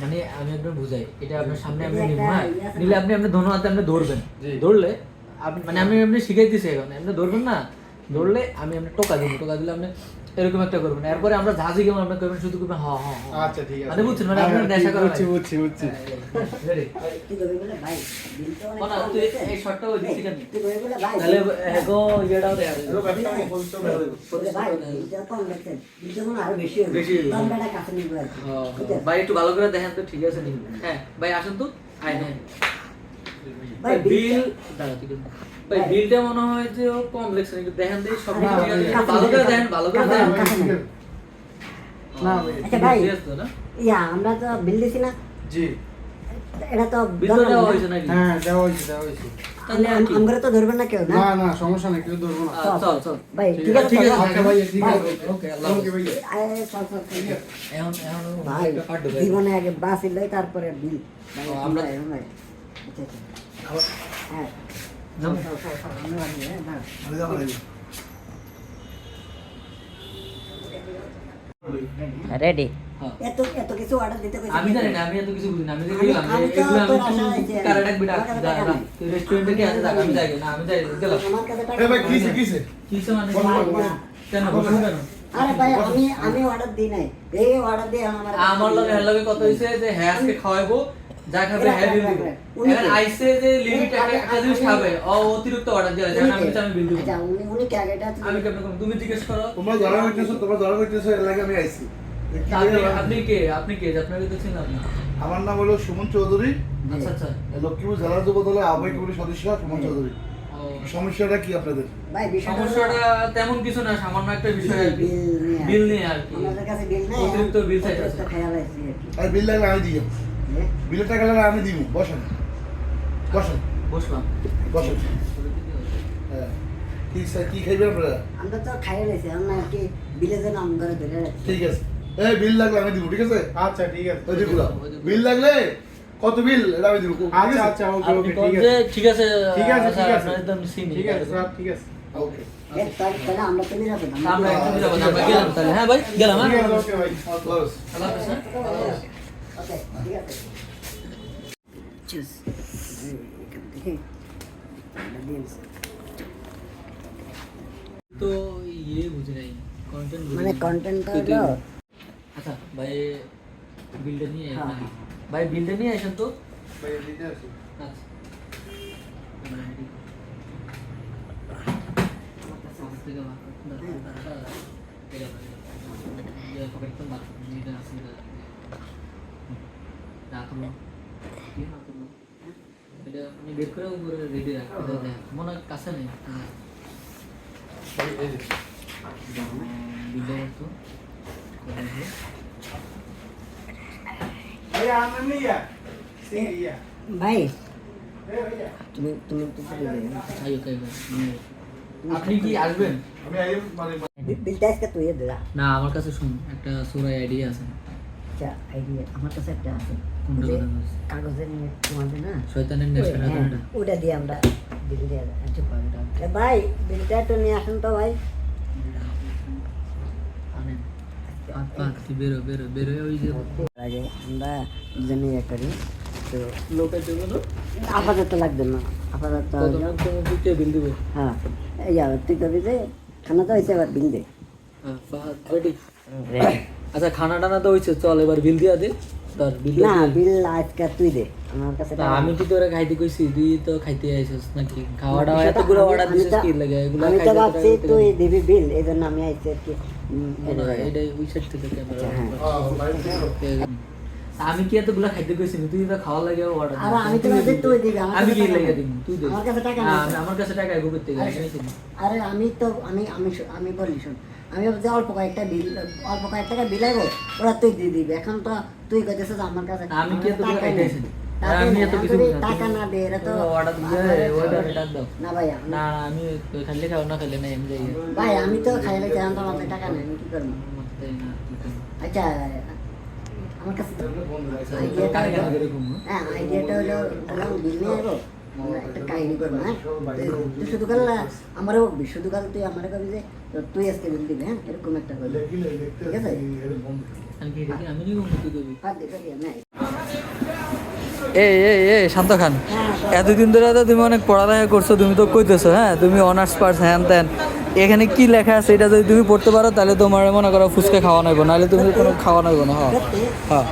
মানে আমি আপনার বুঝাই এটা আপনার সামনে আপনি হ্যাঁ? ইয়ে? নিলে আপনি আপনি ধনু হাতে আপনি ধরবেন। দৌড়লে ধরলে আপনি মানে আমি আপনি শিখাই দিছি এখন আপনি ধরবেন না? ধরলে আমি আপনি টোকা দিব টোকা দিলে আপনি এরকম একটা করবেন এরপরে আমরা জাহাজে গেলাম আপনি করবেন শুধু করবেন হ হ হ। আচ্ছা ঠিক আছে। মানে বুঝছেন মানে হ্যাঁ, আপনার হ্যাঁ, নেশা করা বুঝছি বুঝছি বুঝছি। বলে ভাই বিল তো অনেক কোনা তুই এই শটটা ওই দিকে কেন? তুই কবি বলে ভাই তাহলে এগো ইয়েটাও ভাই কম লাগছে আরও বেশি হবে। কাছে? ভাই একটু ভালো করে দেখেন তো ঠিক আছে নি হ্যাঁ ভাই আসুন তো। আয় হ্যাঁ ভাই বিল ভাই বিলটা মনে হয় যে ও কম লেগছে দেখেন দেখি সব ভালো করে দেখেন ভালো করে দেখেন না ভাই আচ্ছা ভাই ইয়া আমরা তো বিল দিছি না। জি। এটা তো বিল দেওয়া হয়েছে নাকি? হ্যাঁ দেওয়া হয়েছে দেওয়া হয়েছে। তাহলে আর কি? আমরা তো ধরবেন না কেউ না? না না সমস্যা নেই কেউ ধরবো না। চল চল ভাই ঠিক ঠিক আছে, আছে ঠিক আছে, ভাই ঠিক আছে ওকে আল্লাহ ওকে ভাই। চল, চল, চল। এখন এখন ভাই একটা কাট দেবে জীবনে আগে তারপরে বিল। আমরা- ভাই, ভাই। আচ্ছা, আচ্ছা। হ্যাঁ নাম? চল, চল, চল, আমরা বাড়ি, হ্যাঁ, দাঁড়া। রেডি হ্যাঁ। এত এত কিছু অর্ডার দিতে কইছে আমি জানি না আমি এত কিছু বুঝি না আমি যে আমি- গেলাম আমি তো এগুলো আমি তোর আশা তুই আছে। কারে ডাকবি ডাক আমার কাছে যা, টাকা যা। নেই। তুই রেস্টুরেন্টে কি আছে ডাক আমি যাই না আমি যাই গেলাম আমার কাছে টাকা এ ভাই নেই। কিসে কিসে কিসে মানে বল, বল, বল। কেন বলুন কেন আরে ভাই আমি আমি অর্ডার দিই নাই এই অর্ডার দিয়ে আমার আমার লগে হের লগে কত হইছে যে হ্যাঁ আজকে খাওয়াবো যা খাবে রাখ, বিল রাখ, দিব এখন আইসে যে লিমিট একটা একটা জিনিস খাবে ও অতিরিক্ত অর্ডার দিয়ে যখন আমি আমি বিল দিব আচ্ছা উনি উনি কে? আগে আমি কেমন তুমি জিজ্ঞেস করো। তোমরা ধরা হইতেছো তোমরা ধরা হইতেছো এর লাগে আমি আইছি। আপনি কে? আপনি কে? আপনাকে তো চিনলাম না। আমার নাম হলো সুমন চৌধুরী। আচ্ছা আচ্ছা। লক্ষ্মীপুর জেলা যুব দলের আহ্বায়ক কমিটির সদস্য সুমন চৌধুরী। সমস্যাটা কি আপনাদের? ভাই সমস্যাটা তেমন কিছু না সামান্য একটা বিষয় আর কি। বিল নিয়ে আর কি। আমাদের কাছে বিল নেই। অতিরিক্ত বিল আর বিল লাগলে আমি দিই হ্যাঁ? বিলের টাকা লাগলে আমি দিব বসেন। বসেন। বসলাম। বসেন। হ্যাঁ। কি স্যার কি খাইবেন আপনারা? আমরা তো খাইয়ে লাইছি আমরা আর কি বিলে যেন আম ধরে ধরে রাখছি। ঠিক আছে। এই বিল লাগলে আমি দিব ঠিক আছে? আচ্ছা ঠিক আছে। ওই দিগুলা বিল লাগলে কত বিল? এটা আমি দিব আচ্ছা আচ্ছা ওকে আপনি ওকে কোন ঠিক যে আছে। ঠিক আছে ঠিক আছে, আচ্ছা, ঠিক আছে। আপনার একদম চিনি ঠিক আছে স্যার ঠিক আছে। ওকে। এ, তাহলে তাহলে আমরা তো নিরাপদ আমরা একদম নিরাপদ, আমরা গেলাম তাহলে। হ্যাঁ ভাই গেলাম ঠিক হ্যাঁ আছে ওকে ভাই ক্লোজ আল্লাহ হাফেজ, হ্যাঁ? ওকে ঠিক আছে চুস এখান থেকে আমরা দিয়ে দিছি। তো ইয়ে বুঝি নাই কন্টেন্ট মানে কন্টেন্ট হলো আচ্ছা ভাই বিলটা নিয়ে হ্যাঁ। নাকি? ভাই বিলটা নিয়ে আসেন তো ভাই দিতে আসি আচ্ছা ভাই। তুমি তুমি। আপনি কি আসবেন? মানে না আমার কাছে শুন একটা সুরাই আইডিয়া আছে। আচ্ছা আইডিয়া। আমার কাছে একটা আছে। যে কথা কাগজের নিয়ে তোমাদের না? শয়তানের হ্যাঁ, ওটা দিয়ে আমরা বিল দিয়ে দেব। চুপ কর, এটা। এ ভাই বিলটা একটু নিয়ে আসুন তো ভাই। আনেন। আপা তুই বেরো বেরো বেরো ওই যে। আগে আমরা দুজনে ইয়ে করি। তো লোকের জন্য আপাতত লাগবে না। আপাতত হ্যাঁ। এই তুই কবি যে খানা তো হয়েছে এবার বিল দে। হ্যাঁ আচ্ছা খানা টানা তো হয়েছে চল এবার বিল দিয়া দে। না বিল আজকে তুই দে আমার কাছে আমি কি তোরা খাইতে কইছি? তুই তো খাইতে আইছিস নাকি? খাওয়া দাওয়া বিষয়টা এতগুলো অর্ডার দিছিস কি লাগে? এগুলো আমি তো ভাবছি তুই দিবি বিল এই জন্য আমি আইছি আর কি। উম, এটা এটা- এটা ওই সাইড থেকে ক্যামেরা হ্যাঁ। আমি কি এতগুলো খাইতে কইছি? তুই তো খাওয়া লাগে অর্ডার আরে আমি তো ভাবছি তুই দিবি আমার আমি কাছে কি টাকা লাগে। দিব তুই দে আমার কাছে টাকা নেই আমি- আমার কাছে টাকা গুগল থেকে আরে, আমি তো আমি আমি আমি বলি শোন। আমি ভাবছি অল্প কয়েকটা বিল অল্প কয়েক টাকা বিল আইবো ওরা তুই দিয়ে দিবি। এখন তো তুই কইতেছিস আমার কাছে আমি কি এতগুলো টাকা খাইতে নেই। আইছি? টাকা আমি এত কিছু। টাকা না দে এরা তো অর্ডার দাও। না ভাই না আমি খাইলে খাও না খাইলে যাই। ভাই আমি তো খাইলে চাই আমার টাকা নেই আমি কি করব? আচ্ছা আমার কাছে তো আইডিয়াটা কারে হলো- কারে এরকম, হ্যাঁ? হ্যাঁ আইডিয়াটা হলো ধরলাম বিল নিয়ে একটা কাহিনী করব হ্যাঁ তুই- তুই শুধু কাল আমারও বকবি শুধু কাল তুই আমার কবি যে তুই আজকে বিল দিবি হ্যাঁ এরকম একটা করবি ঠিক আছে আমি কি দেখি আমি নিয়ে বন্ধু তুই দেবি হাত দিতে নাই এই এই এই শান্ত খান। এতদিন ধরে তো তুমি অনেক পড়ালেখা করছ তুমি তো কইতেছো হ্যাঁ? তুমি অনার্স পাস হ্যান ত্যান। এখানে কি লেখা আছে এটা যদি তুমি পড়তে পারো তাহলে তোমার মনে করো ফুচকা খাওয়া নইব নাহলে তুমি কোনো খাওয়া নইব না হ্যাঁ। হ্যাঁ।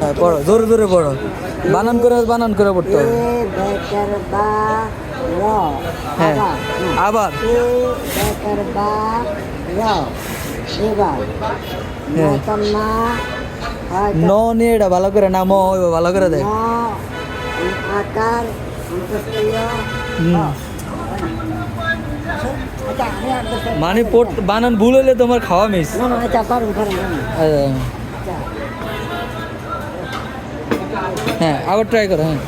হ্যাঁ পড়ো জোরে জোরে পড়ো। বানান করে বানান করে পড়তে হবে। হ্যাঁ। আবার, হ্যাঁ। না নিয়ে এটা ভালো করে না ম ভালো করে দেয় আকার হুম। হ। আচ্ছা, আমি আর দেশের- মানে পড়- বানান ভুল হলে তোমার খাওয়া মিস হ্যাঁ আবার ট্রাই করো হ্যাঁ।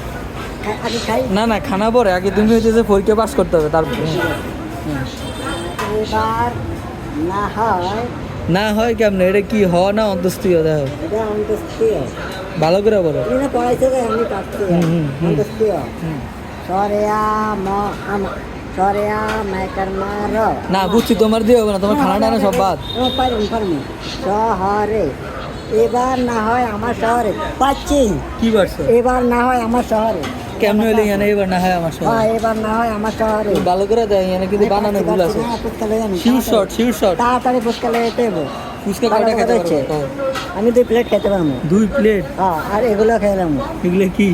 খাই। না না খানা পরে আগে তুমি হইতেছে পরীক্ষা পাস করতে হবে তারপরে। হ্যাঁ। হ্যাঁ। না হয় না হয় কেমনে? এটা কি হ না অন্তস্তীয় দেখো। ভালো করে বলো। আমি পারছি। অন্তস্তীয় মার না বুঝছি তোমার দিয়ে হবে না তোমার খানা টানা সব বাদ। শহরে এবার না হয় আমার শহরে। পাচ্ছি। কি পারছ এবার না হয় আমার শহরে। কেমনে হইলে এখানে? এবার না হয় আমার হ্যাঁ এবার না হয় আমার শহরে। তুমি ভালো করে দেয় এখানে কিন্তু বানানো ভুল আছে। শির শর্ট তাড়াতাড়ি ফুচকা কয়টা খেতে পারব আমি দুই প্লেট খেতে পারব। দুই প্লেট হ্যাঁ আর এগুলো খেলাম এগুলো কি?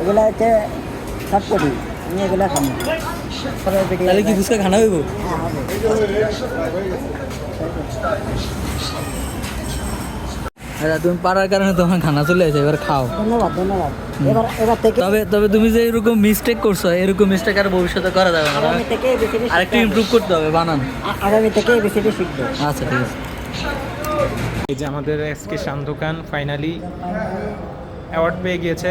এগুলো হচ্ছে সবকটি। আমি এগুলো খাব। তাহলে কি ফুচকা খানা হইব? হ্যাঁ আচ্ছা তুমি পারার কারণে তোমার খানা চলে আসে এবার খাও। ধন্যবাদ ধন্যবাদ। এবার এবার থেকে তবে তবে তুমি যে এরকম মিস্টেক করছ এরকম মিস্টেক আর ভবিষ্যতে করা যাবে না। আগামী থেকে বেশিটি আর একটু ইমপ্রুভ করতে হবে বানান। আগামী থেকে বেশিটি শিখব। আচ্ছা ঠিক আছে। এই যে আমাদের আজকে শান্ত খান ফাইনালি অ্যাওয়ার্ড পেয়ে গিয়েছে।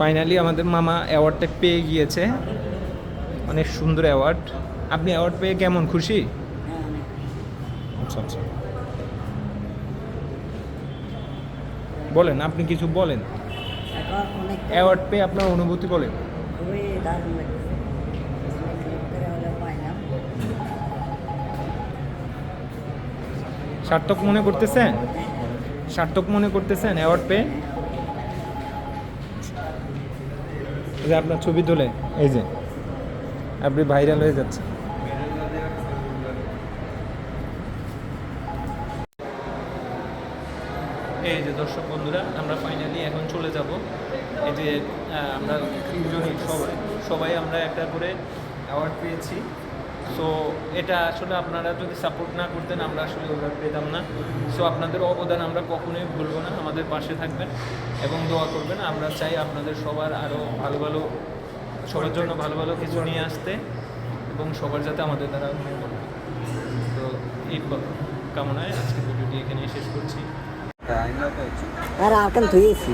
ফাইনালি আমাদের মামা অ্যাওয়ার্ডটা পেয়ে গিয়েছে। অনেক সুন্দর অ্যাওয়ার্ড আপনি অ্যাওয়ার্ড পেয়ে কেমন? খুশি? আচ্ছা আচ্ছা। বলেন, আপনি কিছু বলেন। অ্যাওয়ার্ড পেয়ে আপনার অনুভূতি বলেন। সার্থক মনে করতেছেন? সার্থক মনে করতেছেন অ্যাওয়ার্ড পেয়ে? যে আপনার ছবি তোলে। এই যে। আপনি ভাইরাল হয়ে যাচ্ছে। এই যে দর্শক বন্ধুরা আমরা ফাইনালি এখন চলে যাব। এই যে আমরা তিনজনই সবাই সবাই আমরা একটা করে অ্যাওয়ার্ড পেয়েছি। সো এটা আসলে আপনারা যদি সাপোর্ট না করতেন আমরা আসলে ওটা পেতাম না। সো আপনাদের অবদান আমরা কখনোই ভুলবো না। আমাদের পাশে থাকবেন এবং দোয়া করবেন। আমরা চাই আপনাদের সবার আরও ভালো ভালো সবার জন্য ভালো ভালো কিছু নিয়ে আসতে এবং সবার যাতে আমাদের দ্বারা তো এই কামনায় আজকে ভিডিওটি এখানে শেষ করছি। আর আকাল ধুয়েছি